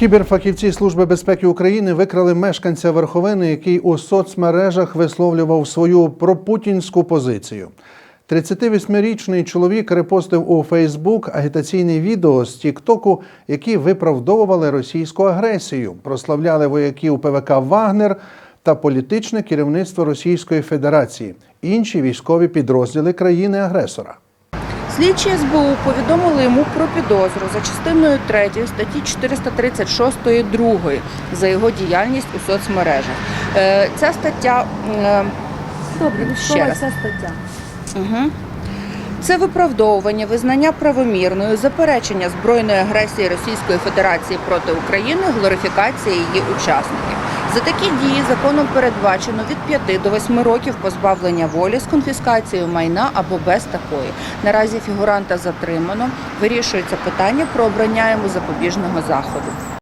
Кіберфахівці Служби безпеки України викрали мешканця верховини, який у соцмережах висловлював свою пропутінську позицію. 38-річний чоловік репостив у Фейсбук агітаційне відео з Тіктоку, які виправдовували російську агресію, прославляли вояків ПВК Вагнер та політичне керівництво Російської Федерації, інші військові підрозділи країни-агресора. Слідчі СБУ повідомили йому про підозру за частиною 3 статті 436 2 за його діяльність у соцмережах. Е, Ця стаття е, Добре, Ще раз. ця стаття. Угу. Це виправдовування, визнання правомірною, заперечення збройної агресії Російської Федерації проти України, глорифікація її учасників. За такі дії законом передбачено від 5 до 8 років позбавлення волі з конфіскацією майна або без такої. Наразі фігуранта затримано. Вирішується питання про обрання йому запобіжного заходу.